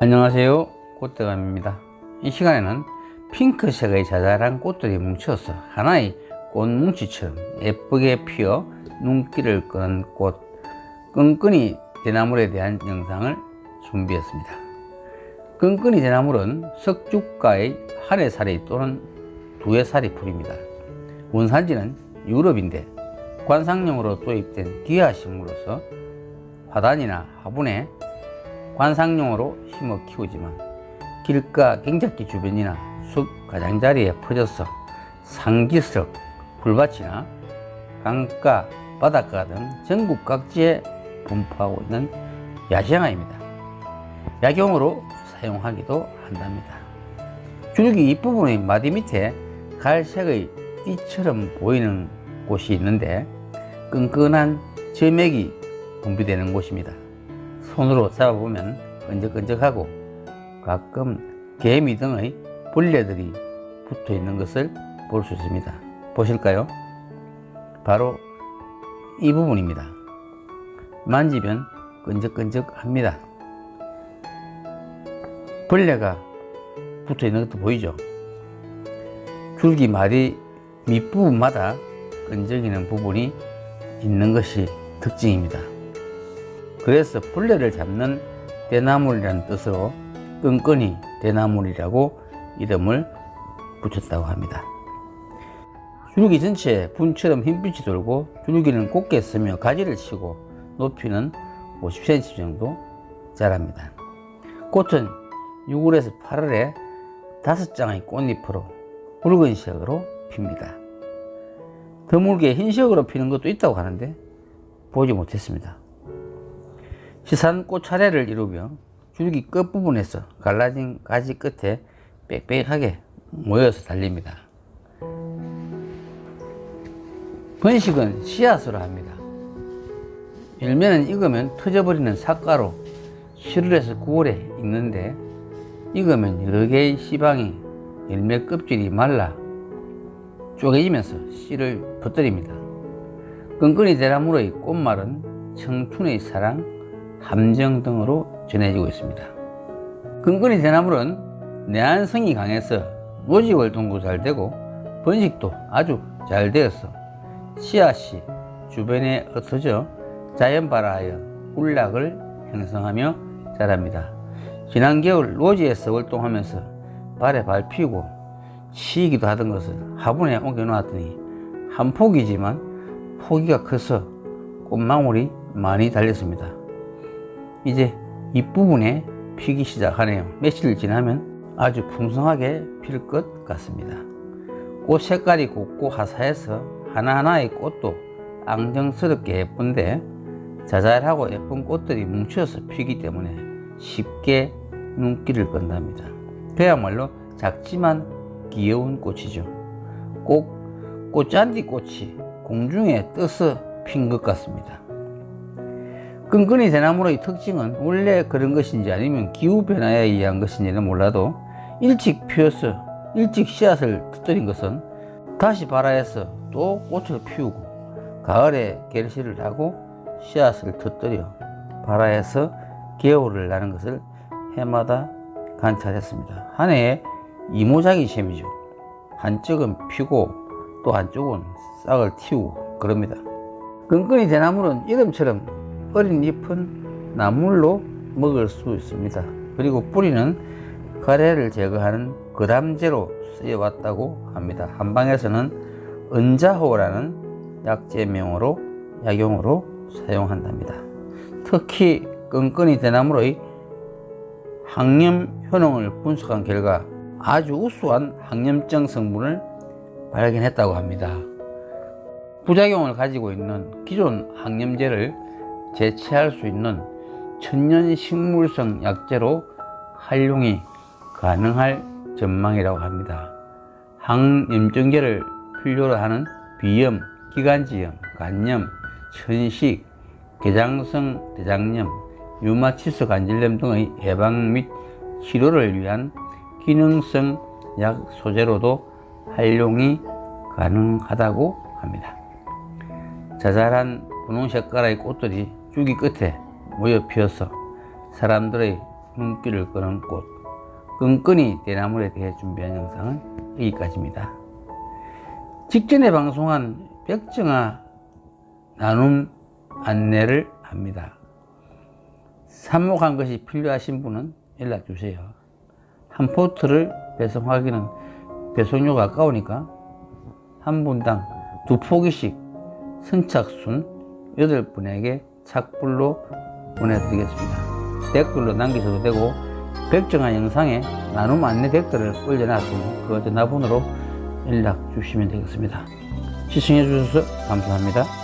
안녕하세요. 꽃대감입니다. 이 시간에는 핑크색의 자잘한 꽃들이 뭉쳐서 하나의 꽃뭉치처럼 예쁘게 피어 눈길을 끄는 꽃 끈끈이 대나물에 대한 영상을 준비했습니다. 끈끈이 대나물은 석주가의 한 해살이 또는 두 해살이 풀입니다. 원산지는 유럽인데 관상용으로 도입된 귀하식물로서 화단이나 화분에 관상용으로 심어 키우지만 길가 경작지 주변이나 숲 가장자리에 퍼져서 상기스럽 풀밭이나 강가, 바닷가 등 전국 각지에 분포하고 있는 야생화입니다. 약용으로 사용하기도 한답니다. 줄기 윗부분의 마디 밑에 갈색의 띠처럼 보이는 곳이 있는데 끈끈한 점액이 분비되는 곳입니다. 손으로 잡아보면 끈적끈적하고 가끔 개미 등의 벌레들이 붙어 있는 것을 볼 수 있습니다. 보실까요? 바로 이 부분입니다. 만지면 끈적끈적합니다. 벌레가 붙어 있는 것도 보이죠? 줄기 마디 밑부분마다 끈적이는 부분이 있는 것이 특징입니다. 그래서 벌레를 잡는 대나물이라는 뜻으로 끈끈이 대나물이라고 이름을 붙였다고 합니다. 줄기 전체에 분처럼 흰빛이 돌고 줄기는 곱게 쓰며 가지를 치고 높이는 50cm 정도 자랍니다. 꽃은 6월에서 8월에 다섯 장의 꽃잎으로 붉은 색으로 핍니다. 드물게 흰색으로 피는 것도 있다고 하는데 보지 못했습니다. 시산 꽃차례를 이루며 줄기 끝부분에서 갈라진 가지 끝에 빽빽하게 모여서 달립니다. 번식은 씨앗으로 합니다. 열매는 익으면 터져버리는 삭가로 7월에서 9월에 익는데 익으면 여러 개의 씨방이 열매 껍질이 말라 쪼개지면서 씨를 퍼뜨립니다. 끈끈이 대나무의 꽃말은 청춘의 사랑, 함정 등으로 전해지고 있습니다. 끈끈이 대나물은 내한성이 강해서 노지 활동도 잘 되고 번식도 아주 잘 되어서 씨앗이 주변에 흩어져 자연발화하여 군락을 형성하며 자랍니다. 지난 겨울 노지에서 활동하면서 발에 밟히고 치이기도 하던 것을 화분에 옮겨 놓았더니 한 폭이지만 포기가 커서 꽃망울이 많이 달렸습니다. 이제 잎부분에 피기 시작하네요. 며칠 지나면 아주 풍성하게 필 것 같습니다. 꽃 색깔이 곱고 화사해서 하나하나의 꽃도 앙정스럽게 예쁜데 자잘하고 예쁜 꽃들이 뭉쳐서 피기 때문에 쉽게 눈길을 끈답니다. 그야말로 작지만 귀여운 꽃이죠. 꼭 꽃잔디 꽃이 공중에 떠서 핀 것 같습니다. 끈끈이 대나무의 특징은 원래 그런 것인지 아니면 기후변화에 의한 것인지는 몰라도 일찍 피어서 일찍 씨앗을 터뜨린 것은 다시 발화해서 또 꽃을 피우고 가을에 결실을 하고 씨앗을 터뜨려 발화해서 개울을 나는 것을 해마다 관찰했습니다. 한 해에 이모작이 셈이죠. 한쪽은 피고 또 한쪽은 싹을 틔우고 그럽니다. 끈끈이 대나무는 이름처럼 어린 잎은 나물로 먹을 수 있습니다. 그리고 뿌리는 가래를 제거하는 거담제로 쓰여왔다고 합니다. 한방에서는 은자호라는 약재명으로 약용으로 사용한답니다. 특히 끈끈이 대나무의 항염 효능을 분석한 결과 아주 우수한 항염증 성분을 발견했다고 합니다. 부작용을 가지고 있는 기존 항염제를 제치할 수 있는 천연 식물성 약재로 활용이 가능할 전망이라고 합니다. 항염증제를 필요로 하는 비염, 기관지염, 간염, 천식, 개장성 대장염, 류마티스 관절염 등의 예방 및 치료를 위한 기능성 약 소재로도 활용이 가능하다고 합니다. 자잘한 분홍 색깔의 꽃들이 줄기 끝에 모여 피어서 사람들의 눈길을 끄는 꽃, 끈끈이 대나무에 대해 준비한 영상은 여기까지입니다. 직전에 방송한 벽정화 나눔 안내를 합니다. 삽목한 것이 필요하신 분은 연락 주세요. 한 포트를 배송하기는 배송료가 아까우니까 한 분당 두 포기씩 선착순 8분에게 착불로 보내드리겠습니다. 댓글로 남기셔도 되고 별정한 영상에 나눔 안내 댓글을 올려놨으니 그 전화번호로 연락 주시면 되겠습니다. 시청해 주셔서 감사합니다.